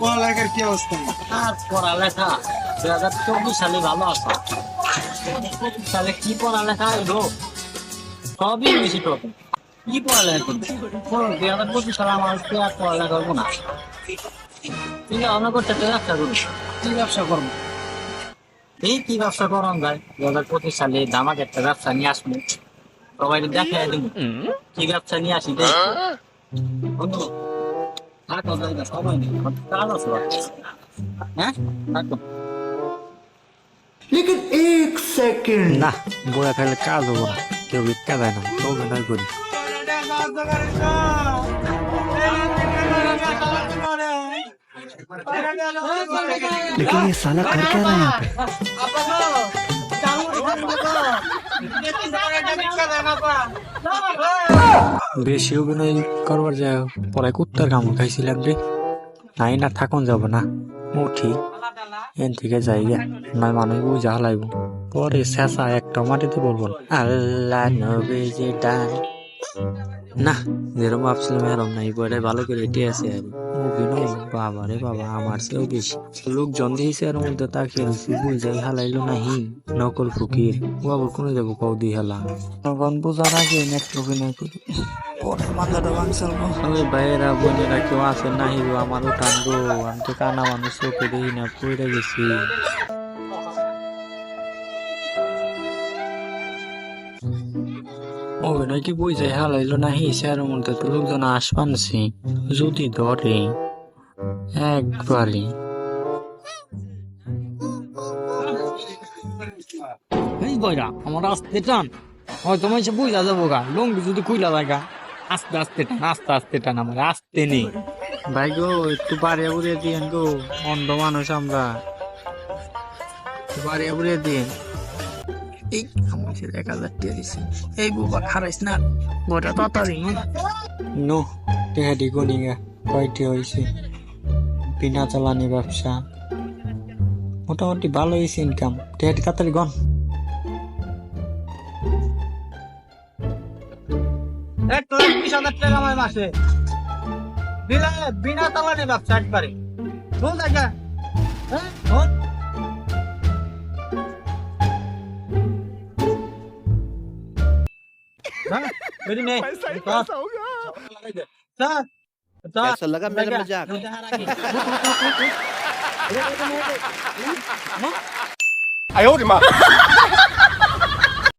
পড়ালেখার কি অবস্থা? আর পড়ালেখা দুই হাজার চব্বিশ সালে ভালো আছে। পঁচিশ সালে কি পড়ালেখা এলো সবই বেশি প্রবলেম কি পড়ালেখা করব? দুই হাজার পঁচিশ সালে আমার কি আর পড়ালেখা করব না। চিন্তা ভাবনা করতে তো ব্যবসা করব? কি ব্যবসা করব? এই কি ব্যবসা করান যায় দু হাজার পঁচিশ সালে দামাক একটা ব্যবসা নিয়ে আসব। সবাই দেখাই দিব। কি ব্যবসা নিয়ে আসি দেখ। বন্ধু থাকো যাই না সবাই নেই কাজ আছে বাড়িতে। হ্যাঁ থাকো না বয়া থাকলে কাজ হবো না কেউ ভিক্ষা দেয় না তো অভিনয় করি लेकिन ये साला कर क्या रहा है यहाँ पे বেশি অভিনয় করবার যায় পরে কুত্তার কামড় খাইছিলাম রে। নাই না, থাকুন যাব না। উঠি, এন থেকে যাই গে নয় মানুষ বুঝা লাগবো পরে শেষা একটা মাটিতে বলব, আল্লাহ নবীজি ডান। না, যেরকম ভাবছিলাম এরম নাই বলে ভালো করে এটি আছে আর অভিনয় বাবা রে বাবা, আমার চেয়েও বেশি। লোকজন দিয়েছে এর মধ্যে তাকে বুঝাই হালাইলো নাহি। নকল ফকির বাবু কোনো যাব কৌ দি হেলা? তখন বোঝার আগে নেক্সট অভিনয় করি। তো না অভিনয় কি যায় হালাইলো নাহি স্যার মধ্যে তো লোকজন আসবানছি যদি ধরে একবারই এই বইরা আমার আসতে টান হয়তো মানুষ বুঝা যাব গা লঙ্গি যদি খুইলা লাগা আস্তে আস্তে টান আস্তে আস্তে টান আমার আসতে নেই ভাই গো একটু বাড়িয়ে উড়িয়ে দিয়েন গো অন্ধ মানুষ আমরা বাড়িয়ে উড়িয়ে দিন এই আমার সে এক হাজার টাকা দিছি। এই বুবা খারাইস না। গোটা তাড়াতাড়ি। নো। টেহাডি গনিগা কয়টি হয়েছে বিনা চালানি ব্যবসা। মোটামুটি ভালো হয়েছে ইনকাম টেহাডি তাড়াতাড়ি গন। এক লাখ বিশ হাজার টাকা আমার মাসে। বিনা বিনা তালানি ব্যবসা একবারে। শোন দেখা। হ্যাঁ 啥？没呢。快点走！走？走？走？哎呦我的妈！